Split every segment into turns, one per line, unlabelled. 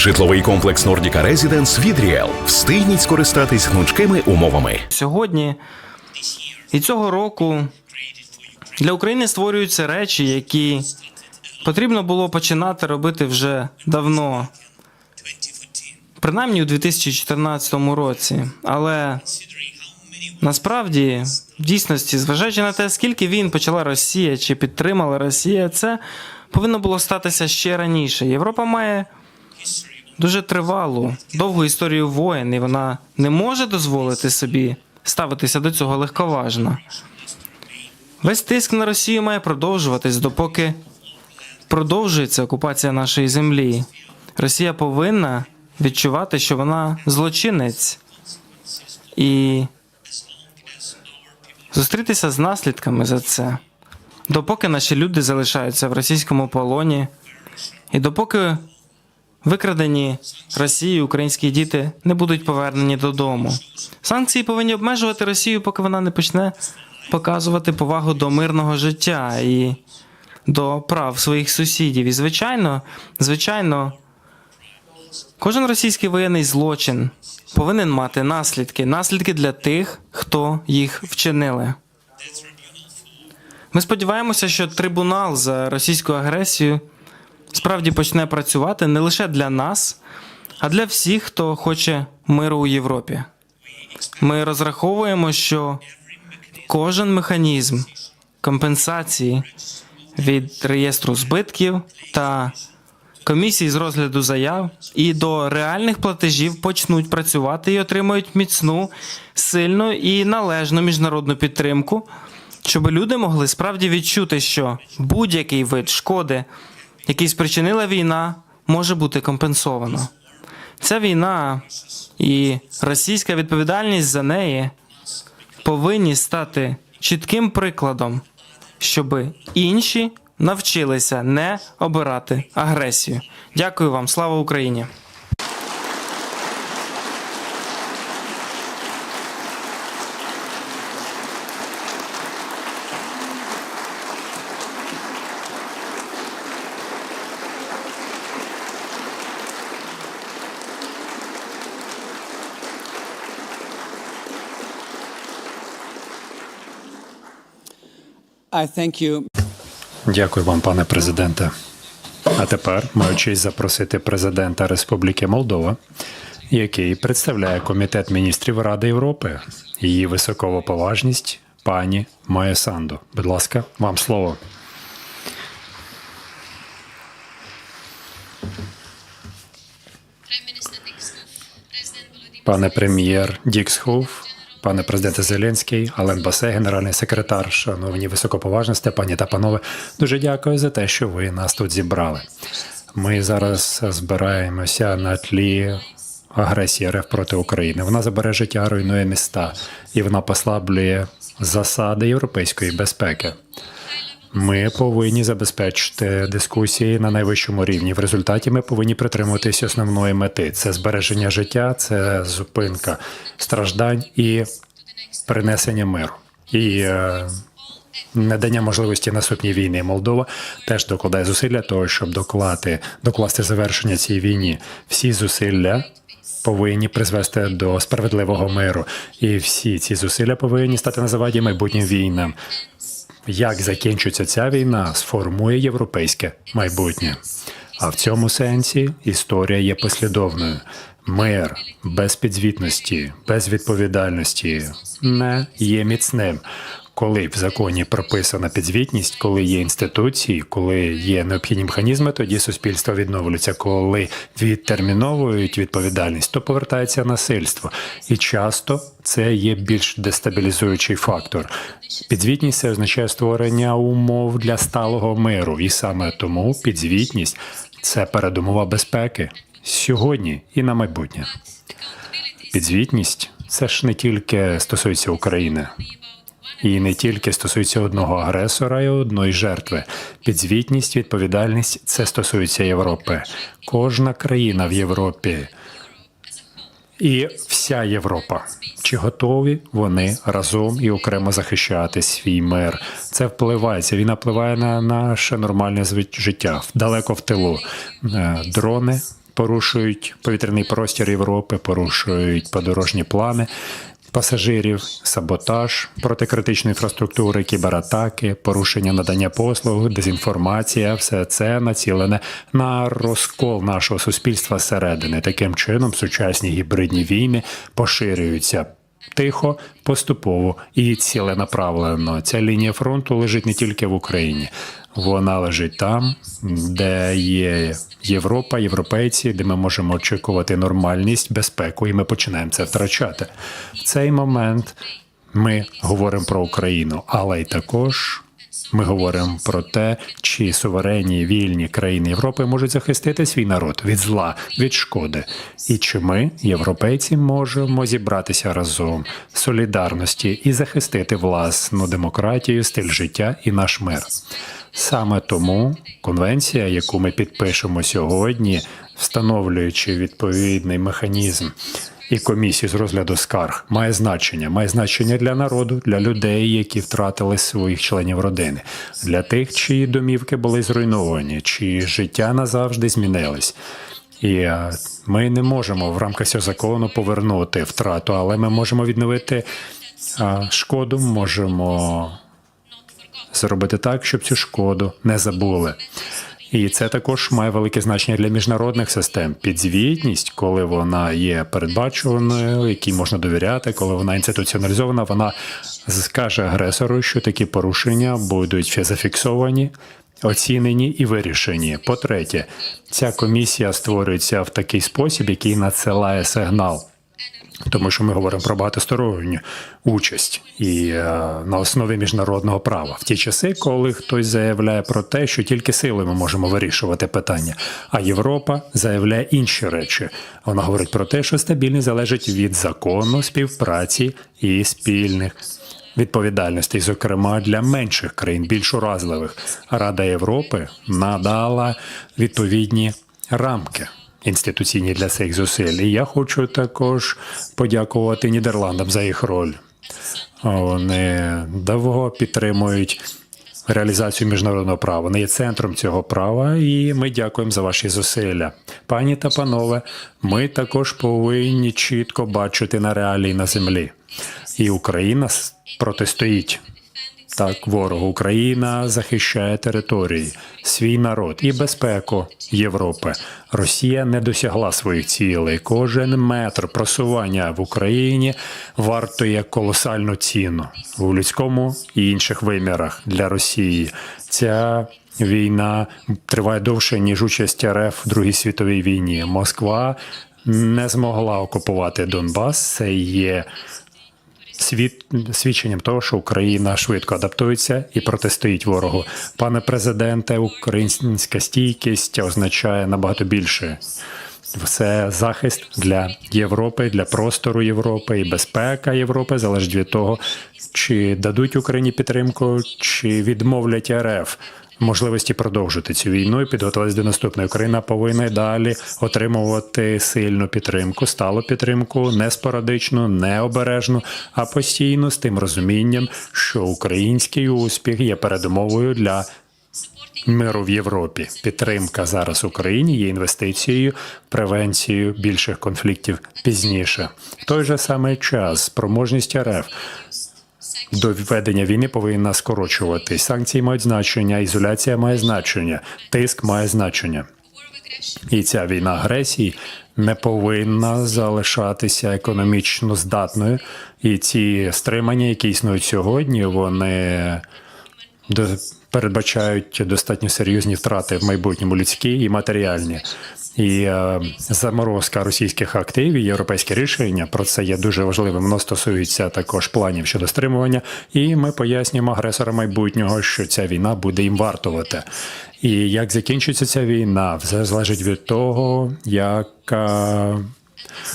Житловий комплекс Nordica Residence від Ріел. Встигніть скористатись гнучкими умовами.
Сьогодні і цього року для України створюються речі, які потрібно було починати робити вже давно, принаймні у 2014 році. Але насправді, в дійсності, зважаючи на те, скільки він почала Росія чи підтримала Росія, це повинно було статися ще раніше. Європа має дуже тривалу, довгу історію воєн, і вона не може дозволити собі ставитися до цього легковажно. Весь тиск на Росію має продовжуватись, допоки продовжується окупація нашої землі. Росія повинна відчувати, що вона злочинець, і зустрітися з наслідками за це. Допоки наші люди залишаються в російському полоні, і допоки Викрадені Росією українські діти не будуть повернені додому. Санкції повинні обмежувати Росію, поки вона не почне показувати повагу до мирного життя і до прав своїх сусідів. І звичайно, звичайно, кожен російський воєнний злочин повинен мати наслідки, наслідки для тих, хто їх вчинили. Ми сподіваємося, що трибунал за російську агресію справді почне працювати не лише для нас, а для всіх, хто хоче миру у Європі. Ми розраховуємо, що кожен механізм компенсації від реєстру збитків та комісії з розгляду заяв і до реальних платежів почнуть працювати і отримають міцну, сильну і належну міжнародну підтримку, щоб люди могли справді відчути, що будь-який вид шкоди, який спричинила війна, може бути компенсовано. Ця війна і російська відповідальність за неї повинні стати чітким прикладом, щоб інші навчилися не обирати агресію. Дякую вам, слава Україні!
I thank you.
Дякую вам, пане президенте. А тепер маю честь запросити президента Республіки Молдова, який представляє Комітет міністрів Ради Європи, її високовоповажність пані Майя Санду. Будь ласка, вам слово. Пане прем'єр Діксхуф, пане президенте Зеленський, Ален Басе, генеральний секретар, шановні високоповажності, пані та панове, дуже дякую за те, що ви нас тут зібрали. Ми зараз збираємося на тлі агресії РФ проти України. Вона забере життя, руйнує міста і вона послаблює засади європейської безпеки. Ми повинні забезпечити дискусії на найвищому рівні. В результаті ми повинні притримуватися основної мети: це збереження життя, це зупинка страждань і принесення миру. І е, надання можливості наступній війни. Молдова теж докладає зусилля того, щоб доклати, докласти завершення цій війні. Всі зусилля. Повинні призвести до справедливого миру, і всі ці зусилля повинні стати на заваді майбутнім війнам. Як закінчиться ця війна, сформує європейське майбутнє. А в цьому сенсі історія є послідовною. Мир без підзвітності, без відповідальності не є міцним. Коли в законі прописана підзвітність, коли є інституції, коли є необхідні механізми, тоді суспільство відновлюється. Коли відтерміновують відповідальність, то повертається насильство, і часто це є більш дестабілізуючий фактор. Підзвітність це означає створення умов для сталого миру, і саме тому підзвітність це передумова безпеки сьогодні і на майбутнє. Підзвітність це ж не тільки стосується України. І не тільки стосується одного агресора і одної жертви. Підзвітність, відповідальність це стосується Європи. Кожна країна в Європі і вся Європа. Чи готові вони разом і окремо захищати свій мир? Це впливає. Війна впливає на наше нормальне життя далеко в тилу. Е, Дрони порушують повітряний простір Європи, порушують подорожні плани пасажирів, саботаж проти критичної інфраструктури, кібератаки, порушення надання послуг, дезінформація все це націлене на розкол нашого суспільства зсередини. Таким чином, сучасні гібридні війни поширюються. Тихо, поступово і ціленаправлено. Ця лінія фронту лежить не тільки в Україні, вона лежить там, де є Європа, європейці, де ми можемо очікувати нормальність, безпеку, і ми починаємо це втрачати. В цей момент ми говоримо про Україну, але й також ми говоримо про те, чи суверенні вільні країни Європи можуть захистити свій народ від зла, від шкоди, і чи ми, європейці, можемо зібратися разом в солідарності і захистити власну демократію, стиль життя і наш мир. Саме тому конвенція, яку ми підпишемо сьогодні, встановлюючи відповідний механізм і комісію з розгляду скарг, має значення. Має значення для народу, для людей, які втратили своїх членів родини, для тих, чиї домівки були зруйновані, чиї життя назавжди змінились. І е, ми не можемо в рамках цього закону повернути втрату, але ми можемо відновити е, шкоду, можемо зробити так, щоб цю шкоду не забули. І це також має велике значення для міжнародних систем. Підзвітність, коли вона є передбачуваною, якій можна довіряти, коли вона інституціоналізована, вона скаже агресору, що такі порушення будуть зафіксовані. Оцінені і вирішені. По-третє, ця комісія створюється в такий спосіб, який надсилає сигнал тому що ми говоримо про багатосторонню участь і е, на основі міжнародного права в ті часи, коли хтось заявляє про те, що тільки силою ми можемо вирішувати питання. А Європа заявляє інші речі. Вона говорить про те, що стабільність залежить від закону, співпраці і спільних. Відповідальностей, зокрема для менших країн, більш уразливих, Рада Європи надала відповідні рамки інституційні для цих зусиль. І я хочу також подякувати Нідерландам за їх роль. Вони довго підтримують реалізацію міжнародного права. Вони є центром цього права, і ми дякуємо за ваші зусилля. Пані та панове, ми також повинні чітко бачити на реалії на землі. І Україна протистоїть так, ворогу Україна захищає території, свій народ і безпеку Європи. Росія не досягла своїх цілей. Кожен метр просування в Україні вартує колосальну ціну у людському і інших вимірах для Росії. Ця війна триває довше ніж участь РФ в Другій світовій війні. Москва не змогла окупувати Донбас. Це є свід... свідченням того, що Україна швидко адаптується і протистоїть ворогу. Пане президенте, українська стійкість означає набагато більше. Це захист для Європи, для простору Європи і безпека Європи залежить від того, чи дадуть Україні підтримку, чи відмовлять РФ можливості продовжити цю війну і підготуватися до наступної. Україна повинна далі отримувати сильну підтримку, сталу підтримку, не спорадичну, не обережну, а постійно з тим розумінням, що український успіх є передумовою для миру в Європі. Підтримка зараз Україні є інвестицією, в превенцію більших конфліктів пізніше. В той же самий час спроможність РФ до ведення війни повинна скорочуватись. Санкції мають значення, ізоляція має значення, тиск має значення. І ця війна агресії не повинна залишатися економічно здатною. І ці стримання, які існують сьогодні, вони передбачають достатньо серйозні втрати в майбутньому людські і матеріальні. І е, заморозка російських активів, європейське рішення про це є дуже важливим. Воно стосується також планів щодо стримування. І ми пояснюємо агресорам майбутнього, що ця війна буде їм вартувати. І як закінчиться ця війна, все залежить від того, яка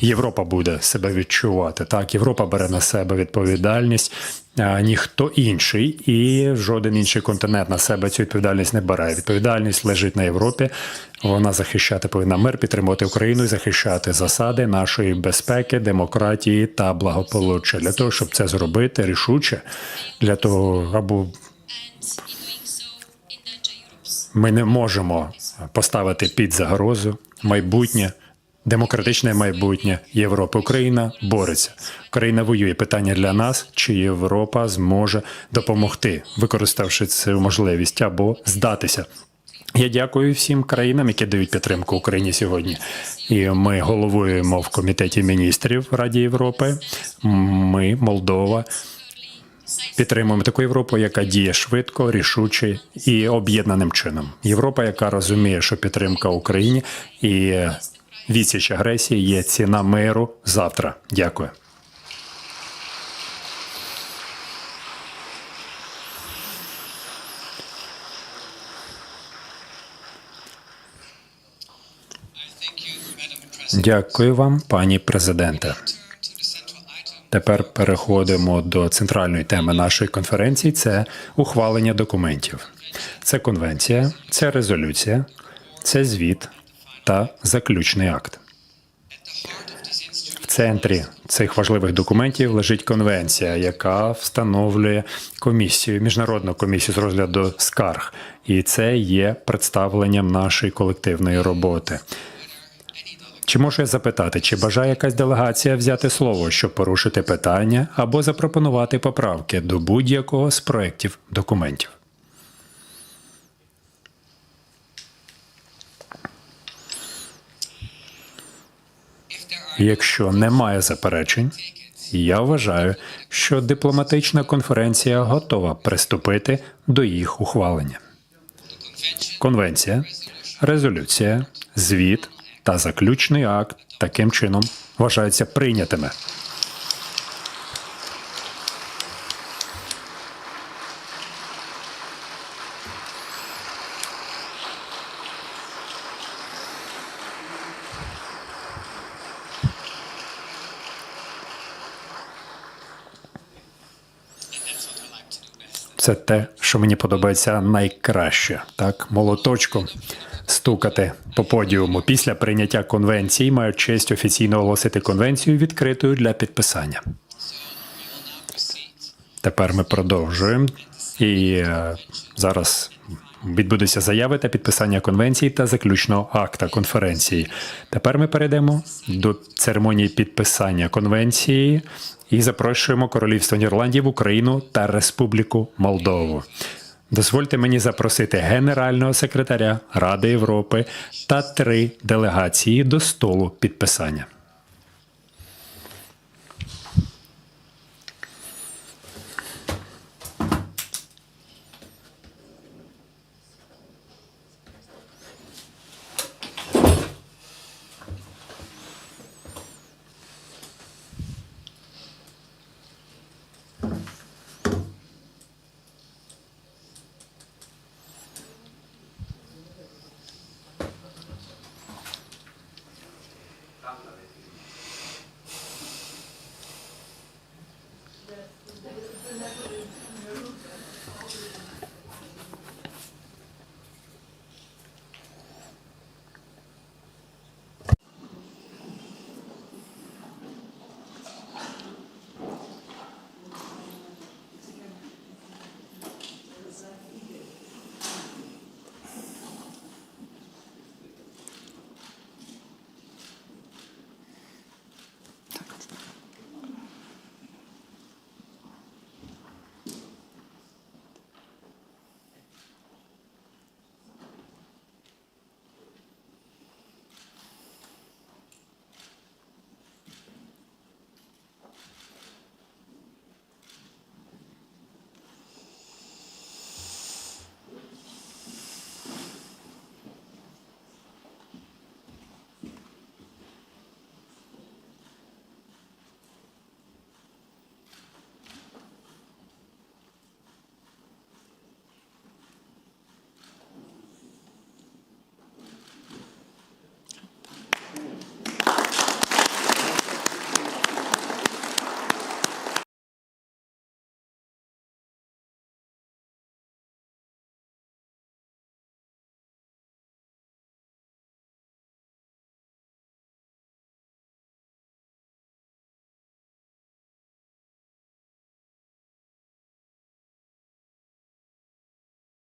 Європа буде себе відчувати. Так, Європа бере на себе відповідальність, а ніхто інший і жоден інший континент на себе цю відповідальність не бере. Відповідальність лежить на Європі. Вона захищати повинна мир, підтримувати Україну і захищати засади нашої безпеки, демократії та благополуччя. Для того, щоб це зробити рішуче, для того, або ми не можемо поставити під загрозу майбутнє, демократичне майбутнє Європи. Україна бореться. Україна воює. Питання для нас, чи Європа зможе допомогти, використавши цю можливість або здатися. Я дякую всім країнам, які дають підтримку Україні сьогодні. І ми головуємо в комітеті міністрів Раді Європи. Ми, Молдова, підтримуємо таку Європу, яка діє швидко, рішуче і об'єднаним чином. Європа, яка розуміє, що підтримка Україні і відсіч агресії є ціна миру завтра. Дякую. Дякую вам, пані президенте. Тепер переходимо до центральної теми нашої конференції: це ухвалення документів. Це конвенція, це резолюція, це звіт та заключний акт. В центрі цих важливих документів лежить конвенція, яка встановлює комісію, міжнародну комісію з розгляду скарг, і це є представленням нашої колективної роботи. Чи можу я запитати, чи бажає якась делегація взяти слово, щоб порушити питання або запропонувати поправки до будь-якого з проєктів документів? Якщо немає заперечень, я вважаю, що дипломатична конференція готова приступити до їх ухвалення. Конвенція, резолюція, звіт та заключний акт таким чином вважаються прийнятими. Це те, що мені подобається найкраще. Так, молоточком стукати по подіуму після прийняття конвенції маю честь офіційно оголосити конвенцію відкритою для підписання. Тепер ми продовжуємо. І е, зараз відбудуться заяви та підписання конвенції та заключного акта конференції. Тепер ми перейдемо до церемонії підписання конвенції і запрошуємо Королівство Нідерландів, Україну та Республіку Молдову. Дозвольте мені запросити генерального секретаря Ради Європи та три делегації до столу підписання.